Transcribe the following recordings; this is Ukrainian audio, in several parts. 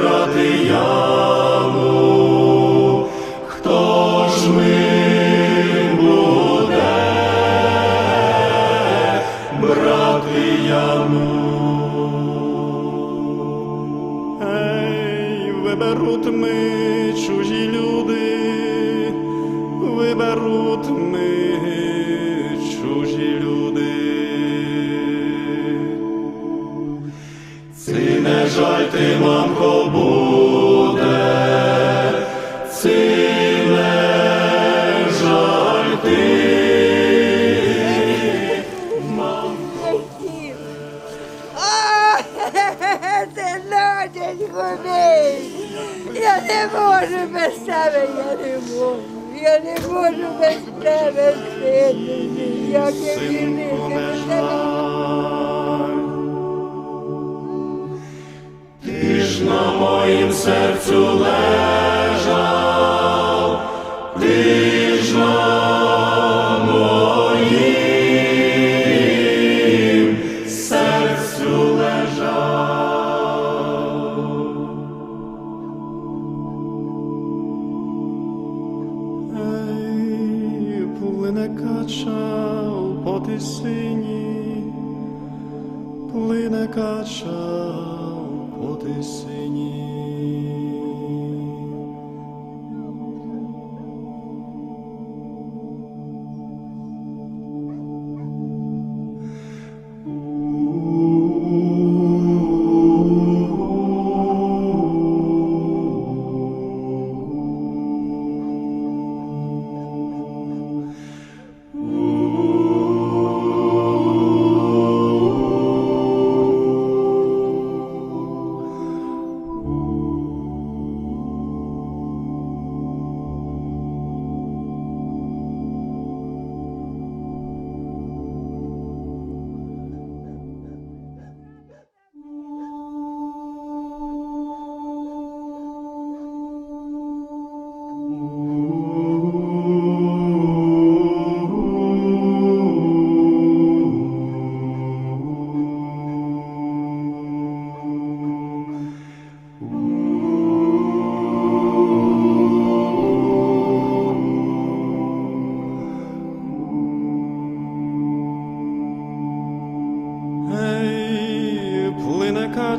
брати яму, хто ж ми буде, брати яму? Ей, виберуть ми чужі люди, виберуть ми чужі люди. Ci ne žalti, mamko, можу без тебе, я не можу. Я не можу без тебе сити, як я вірити без тебе. Ти ж на моїм серцю лежиш,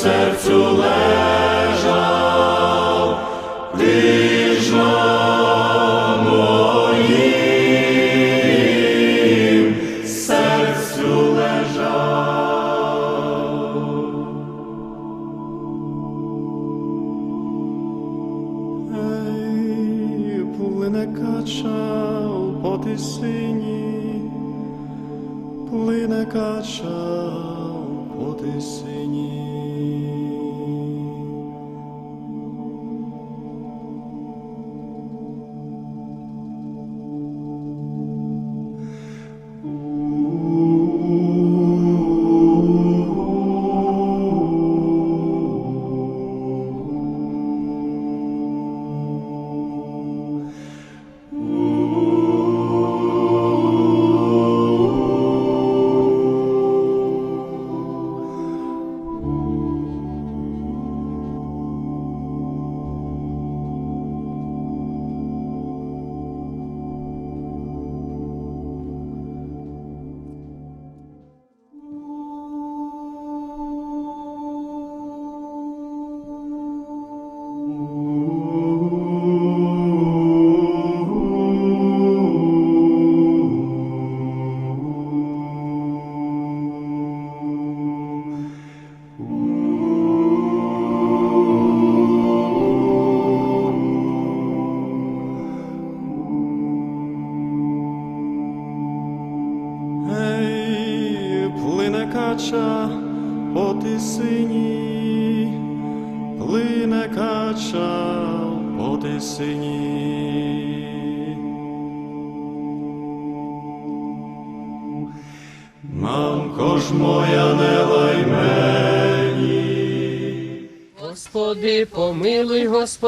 серцю лежав, ти ж на моїм серцю лежав. Ей, плине кача у потисині, плине кача у потисині.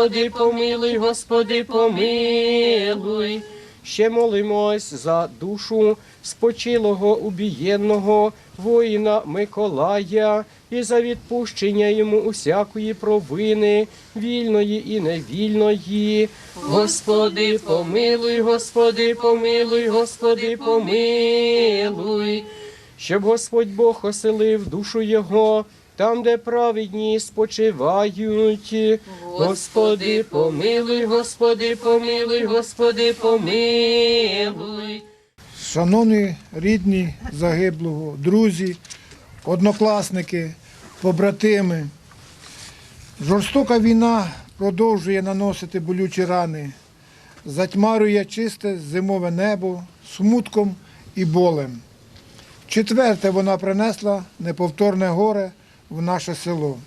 Господи, помилуй, Господи, помилуй. Ще молимось за душу спочилого убієнного воїна Миколая і за відпущення йому усякої провини, вільної і невільної. Господи, помилуй, Господи, помилуй, Господи, помилуй щоб Господь Бог оселив душу його там, де праведні спочивають. Господи, помилуй, Господи, помилуй, Господи, помилуй. Шановні рідні загиблого, друзі, однокласники, побратими, жорстока війна продовжує наносити болючі рани, затьмарює чисте зимове небо смутком і болем. Четверте вона принесла неповторне горе в наше село.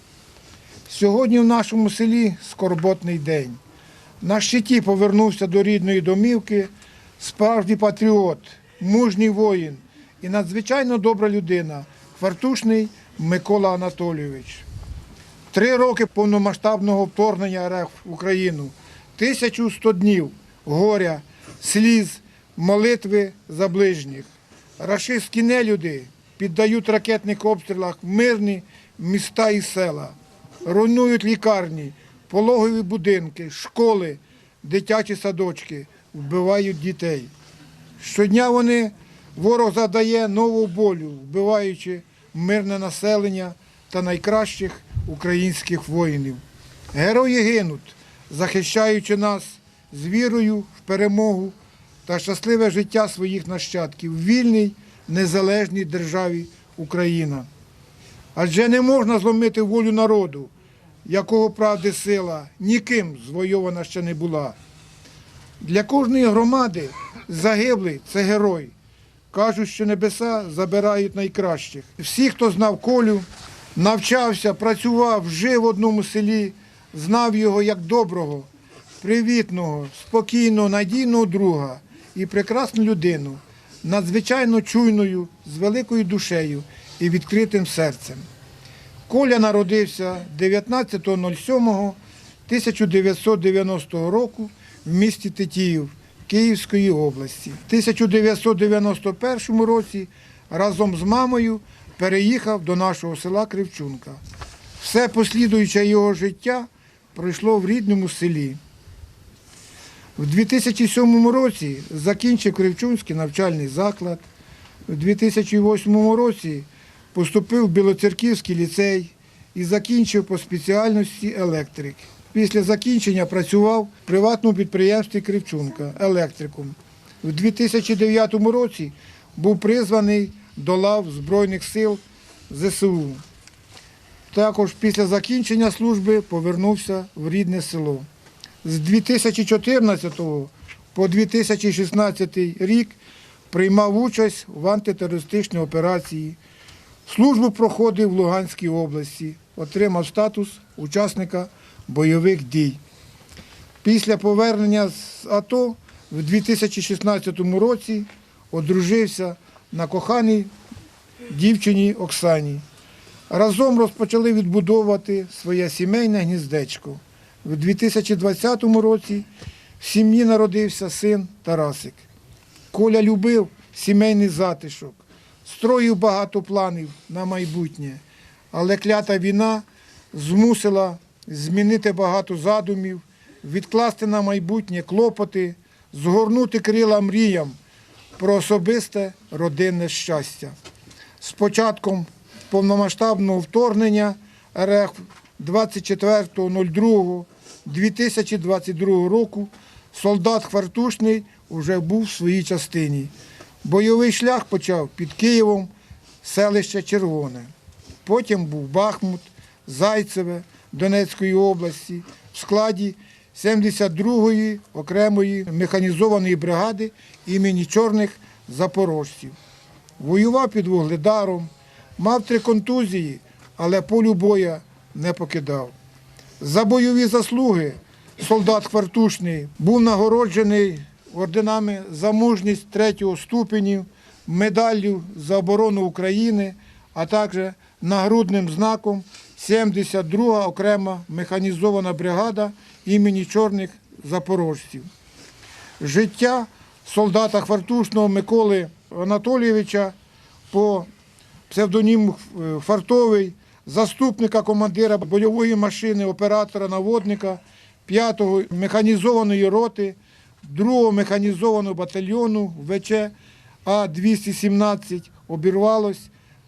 Сьогодні в нашому селі скорботний день. На щиті повернувся до рідної домівки справжній патріот, мужній воїн і надзвичайно добра людина, Квартушний Микола Анатолійович. Три роки повномасштабного вторгнення РФ в Україну, 1100 днів горя, сліз, молитви за ближніх. Рашистські нелюди піддають ракетних обстрілах мирні міста і села, руйнують лікарні, пологові будинки, школи, дитячі садочки, вбивають дітей. Щодня вони ворог задає нову болю, вбиваючи мирне населення та найкращих українських воїнів. Герої гинуть, захищаючи нас з вірою в перемогу та щасливе життя своїх нащадків в вільній незалежній державі Україна. Адже не можна зломити волю народу, якого правди сила ніким звойована ще не була. Для кожної громади загиблий це герой. Кажуть, що небеса забирають найкращих. Всі, хто знав Колю, навчався, працював, жив в одному селі, знав його як доброго, привітного, спокійного, надійного друга і прекрасну людину, надзвичайно чуйною, з великою душею і відкритим серцем. Коля народився 19.07.1990 року в місті Тетіїв Київської області. В 1991 році разом з мамою переїхав до нашого села Кривчунка. Все послідуюче його життя пройшло в рідному селі. В 2007 році закінчив Кривчунський навчальний заклад. У 2008 році поступив в Білоцерківський ліцей і закінчив по спеціальності електрик. Після закінчення працював в приватному підприємстві Кривчунка електриком. У 2009 році був призваний до лав Збройних сил ЗСУ. Також після закінчення служби повернувся в рідне село. З 2014 по 2016 рік приймав участь в антитерористичній операції. Службу проходив в Луганській області, отримав статус учасника бойових дій. Після повернення з АТО в 2016 році одружився на коханій дівчині Оксані. Разом розпочали відбудовувати своє сімейне гніздечко. У 2020 році в сім'ї народився син Тарасик. Коля любив сімейний затишок, строїв багато планів на майбутнє, але клята війна змусила змінити багато задумів, відкласти на майбутнє клопоти, згорнути крила мріям про особисте родинне щастя. З початком повномасштабного вторгнення РФ 24.02.2022 року солдат Хвартушний уже був в своїй частині. Бойовий шлях почав під Києвом, селище Червоне. Потім був Бахмут, Зайцеве Донецької області в складі 72-ї окремої механізованої бригади імені Чорних Запорожців. Воював під Вугледаром, мав три контузії, але полю боя не покидав. За бойові заслуги солдат Хвартушний був нагороджений орденами за мужність третього ступеню, медаллю за оборону України, а також нагрудним знаком 72 окрема механізована бригада імені Чорних Запорожців. Життя солдата Хвартушного Миколи Анатолійовича по псевдоніму е, Фартовий, заступника командира бойової машини, оператора наводника 5-го механізованої роти, 2-го механізованого батальйону ВЧ А-217 обірвалось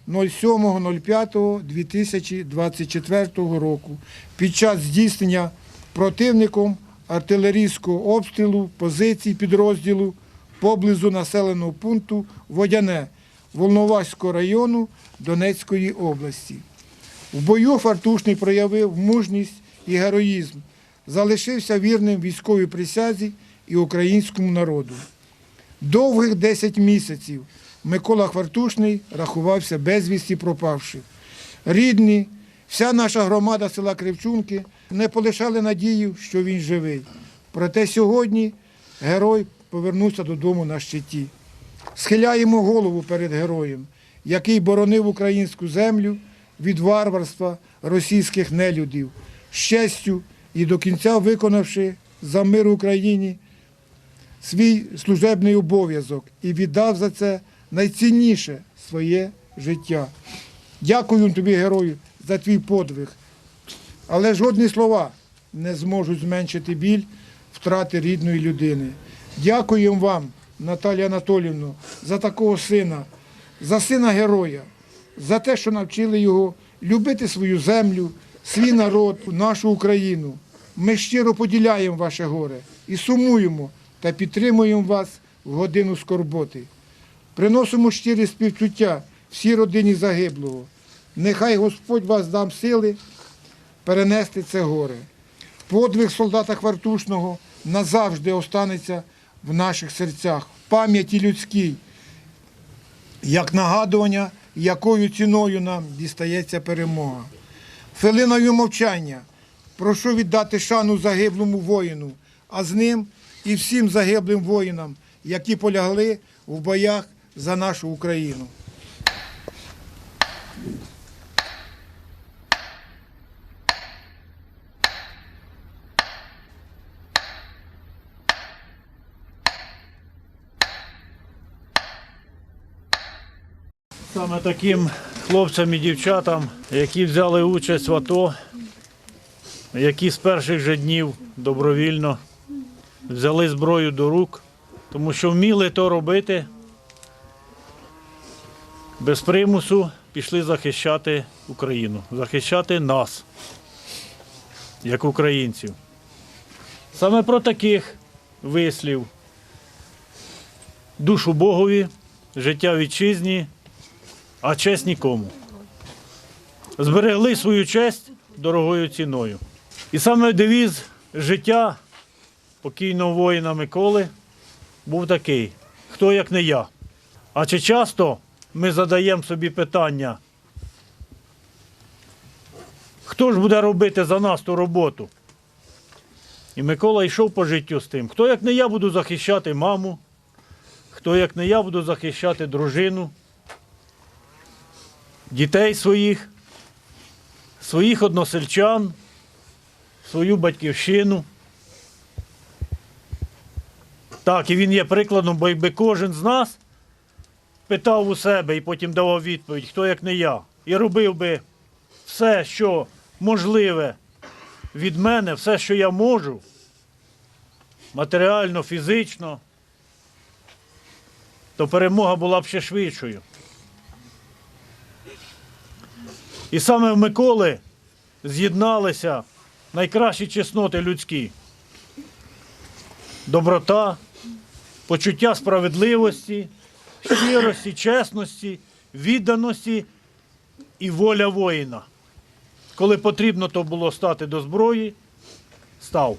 07.05.2024 року під час здійснення противником артилерійського обстрілу позицій підрозділу поблизу населеного пункту Водяне Волноваського району Донецької області. В бою Фартушний проявив мужність і героїзм, залишився вірним військовій присязі і українському народу. Довгих 10 місяців Микола Хвартушний рахувався безвісті пропавших. Рідні, вся наша громада села Кривчунки не полишали надію, що він живий. Проте сьогодні герой повернувся додому на щиті. Схиляємо голову перед героєм, який боронив українську землю від варварства російських нелюдів, з честю і до кінця виконавши за мир Україні свій служебний обов'язок і віддав за це найцінніше своє життя. Дякую тобі, герою, за твій подвиг. Але жодні слова не зможуть зменшити біль втрати рідної людини. Дякуємо вам, Наталія Анатолівна, за такого сина, за сина героя, за те, що навчили його любити свою землю, свій народ, нашу Україну. Ми щиро поділяємо ваше горе і сумуємо та підтримуємо вас в годину скорботи. Приносимо щирі співчуття всій родині загиблого. Нехай Господь вас дам сили перенести це горе. Подвиг солдата Хвартушного назавжди останеться в наших серцях, в пам'яті людській, як нагадування, якою ціною нам дістається перемога. Хвилиною мовчання прошу віддати шану загиблому воїну, а з ним і всім загиблим воїнам, які полягли в боях за нашу Україну. Саме таким хлопцям і дівчатам, які взяли участь в АТО, які з перших же днів добровільно взяли зброю до рук, тому що вміли то робити, без примусу пішли захищати Україну, захищати нас, як українців. Саме про таких вислів душу Богові, життя вітчизні а честь нікому. Зберегли свою честь дорогою ціною. І саме девіз життя покійного воїна Миколи був такий: хто як не я. А чи часто ми задаємо собі питання, хто ж буде робити за нас ту роботу? І Микола йшов по життю з тим, хто як не я буду захищати маму, хто як не я буду захищати дружину дітей своїх, своїх односельчан, свою батьківщину. Так, і він є прикладом, бо якби кожен з нас питав у себе і потім давав відповідь, хто як не я, і робив би все, що можливе від мене, все, що я можу, матеріально, фізично, то перемога була б ще швидшою. І саме в Миколи з'єдналися найкращі чесноти людські. Доброта, почуття справедливості, щирості, чесності, відданості і воля воїна. Коли потрібно то було стати до зброї, став.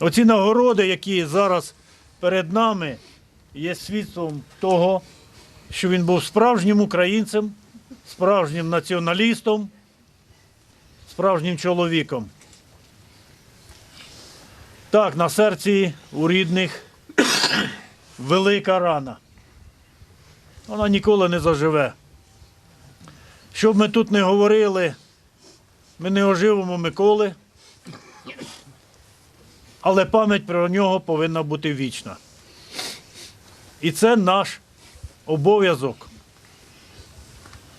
Оці нагороди, які зараз перед нами, є свідством того, що він був справжнім українцем, справжнім націоналістом, справжнім чоловіком. Так, на серці у рідних велика рана. Вона ніколи не заживе. Що б ми тут не говорили, ми не оживемо Миколи, але пам'ять про нього повинна бути вічна. І це наш обов'язок.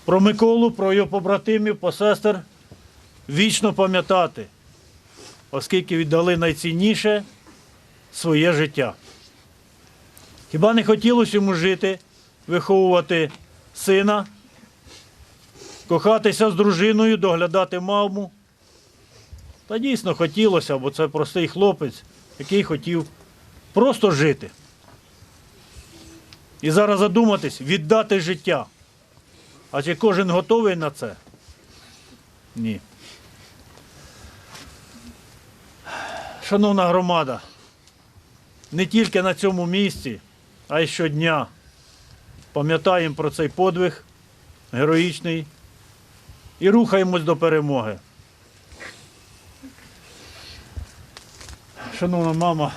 Про Миколу, про його побратимів, посестер вічно пам'ятати, оскільки віддали найцінніше своє життя. Хіба не хотілося йому жити, виховувати сина, кохатися з дружиною, доглядати маму? Та дійсно хотілося, бо це простий хлопець, який хотів просто жити. І зараз задуматись, віддати життя. А чи кожен готовий на це? Ні. Шановна громада, не тільки на цьому місці, а й щодня пам'ятаємо про цей подвиг героїчний і рухаємось до перемоги. Шановна мама,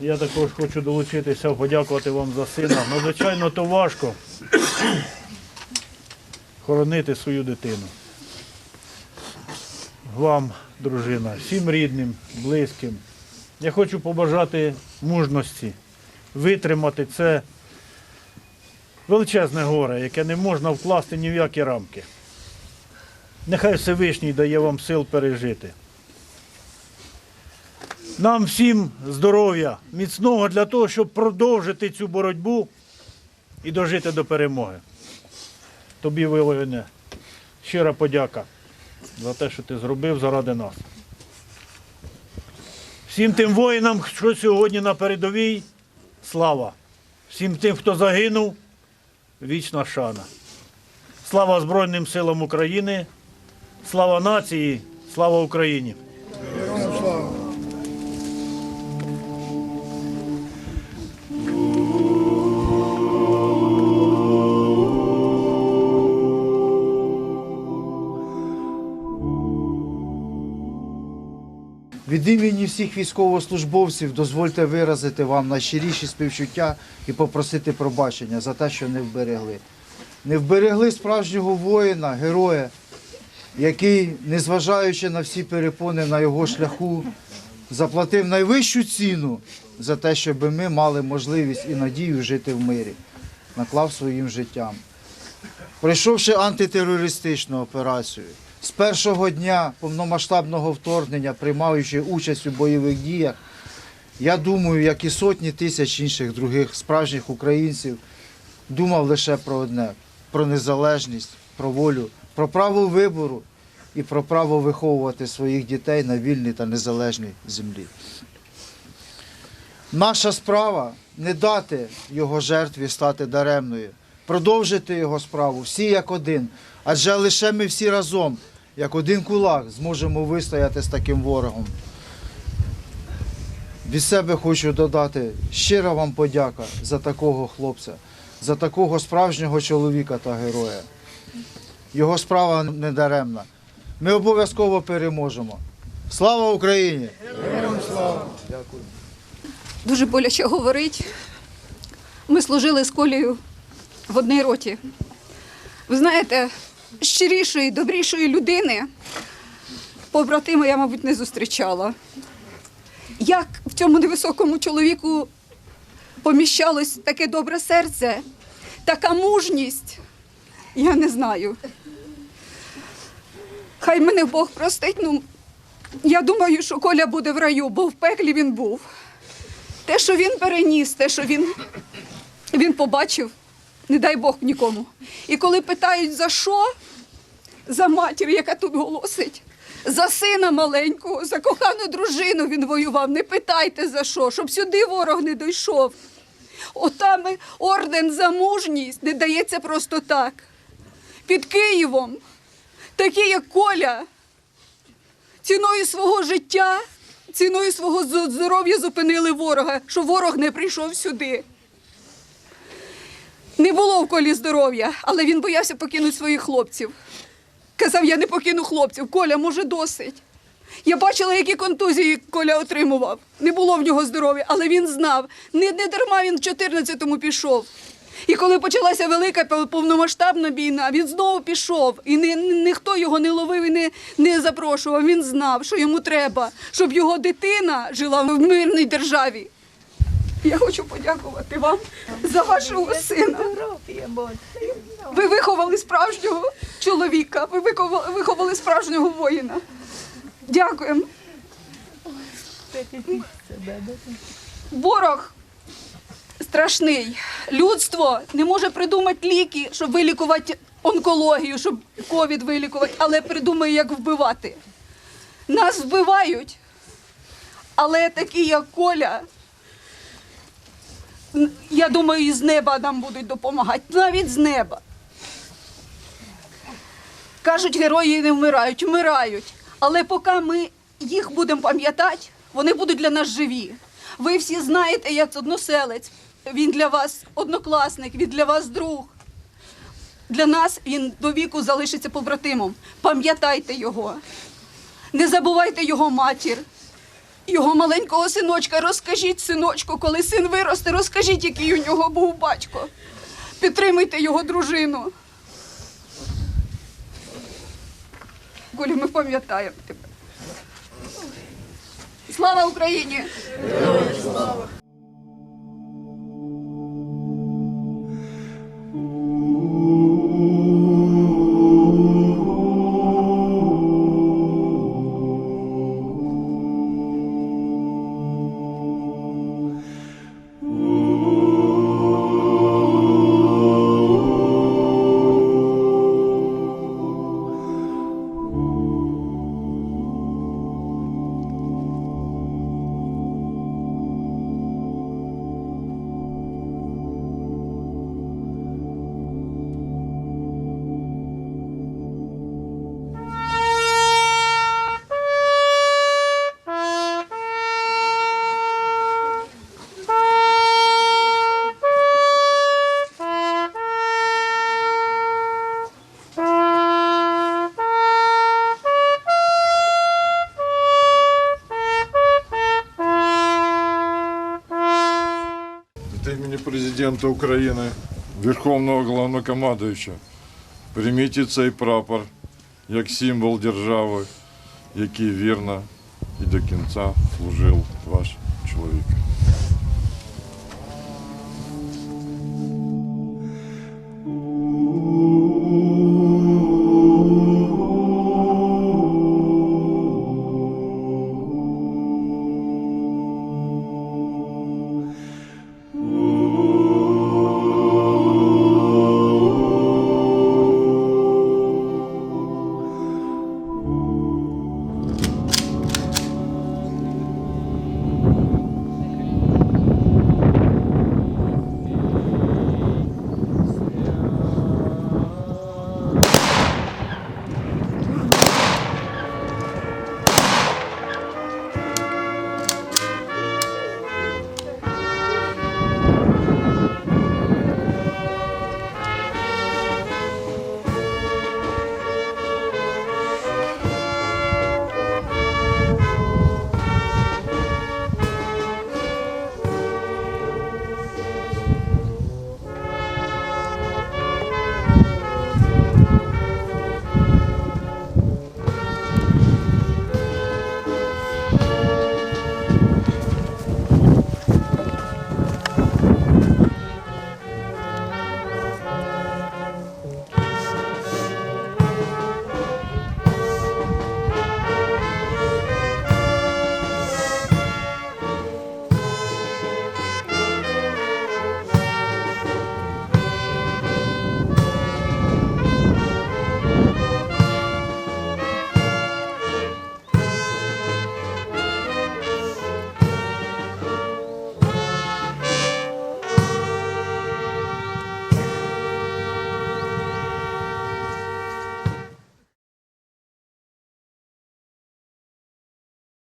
я також хочу долучитися, подякувати вам за сина. Надзвичайно то важко хоронити свою дитину. Вам, дружина, всім рідним, близьким. Я хочу побажати мужності, витримати це величезне горе, яке не можна вкласти ні в які рамки. Нехай Всевишній дає вам сил пережити. Нам всім здоров'я, міцного для того, щоб продовжити цю боротьбу і дожити до перемоги. Тобі, воїне, щира подяка за те, що ти зробив заради нас. Всім тим воїнам, що сьогодні на передовій, слава. Всім тим, хто загинув, вічна шана. Слава Збройним силам України, слава нації, слава Україні! Від імені всіх військовослужбовців дозвольте виразити вам найщиріші співчуття і попросити пробачення за те, що не вберегли. Не вберегли справжнього воїна, героя, який, незважаючи на всі перепони на його шляху, заплатив найвищу ціну за те, щоб ми мали можливість і надію жити в мирі, наклав своїм життям. Пройшовши антитерористичну операцію, з першого дня повномасштабного вторгнення, приймаючи участь у бойових діях, я думаю, як і сотні тисяч інших других справжніх українців, думав лише про одне: про незалежність, про волю, про право вибору і про право виховувати своїх дітей на вільній та незалежній землі. Наша справа не дати його жертві стати даремною, продовжити його справу всі як один. Адже лише ми всі разом, як один кулак, зможемо вистояти з таким ворогом. Від себе хочу додати щира вам подяка за такого хлопця, за такого справжнього чоловіка та героя. Його справа не даремна. Ми обов'язково переможемо. Слава Україні! Дуже боляче говорить. Ми служили з Колею в одній роті. Ви знаєте, щирішої, добрішої людини побратима я, мабуть, не зустрічала. Як в цьому невисокому чоловіку поміщалось таке добре серце, така мужність, я не знаю. Хай мене Бог простить. Ну, я думаю, що Коля буде в раю, бо в пеклі він був. Те, що він переніс, те, що він, він побачив, не дай Бог нікому. І коли питають за що, за матір, яка тут голосить, за сина маленького, за кохану дружину він воював. Не питайте за що, щоб сюди ворог не дійшов. Отам орден за мужність не дається просто так. Під Києвом, такі як Коля, ціною свого життя, ціною свого здоров'я зупинили ворога, що ворог не прийшов сюди. Не було в колі здоров'я, але він боявся покинути своїх хлопців. Казав, я не покину хлопців. Коля, може, досить. Я бачила, які контузії Коля отримував. Не було в нього здоров'я, але він знав. Не, не дарма він в 14-му пішов. І коли почалася велика повномасштабна війна, він знову пішов. І ні, ні- ніхто його не ловив і не, не запрошував. Він знав, що йому треба, щоб його дитина жила в мирній державі. Я хочу подякувати вам за вашого сина. Ви виховали справжнього чоловіка, ви виховали, справжнього воїна. Дякуємо. Ворог страшний. Людство не може придумати ліки, щоб вилікувати онкологію, щоб ковід вилікувати, але придумає, як вбивати. Нас вбивають, але такі, як Коля, я думаю, і з неба нам будуть допомагати, навіть з неба. Кажуть, герої не вмирають, вмирають. Але поки ми їх будемо пам'ятати, вони будуть для нас живі. Ви всі знаєте, як односелець. Він для вас однокласник, він для вас друг. Для нас він до віку залишиться побратимом. Пам'ятайте його. Не забувайте його матір, його маленького синочка. Розкажіть синочку, коли син виросте, розкажіть, який у нього був батько. Підтримуйте його дружину. Колю, ми пам'ятаємо тебе. Слава Україні! Президента України, Верховного Головнокомандуючого, прийміть цей прапор як символ держави, який вірно і до кінця служив.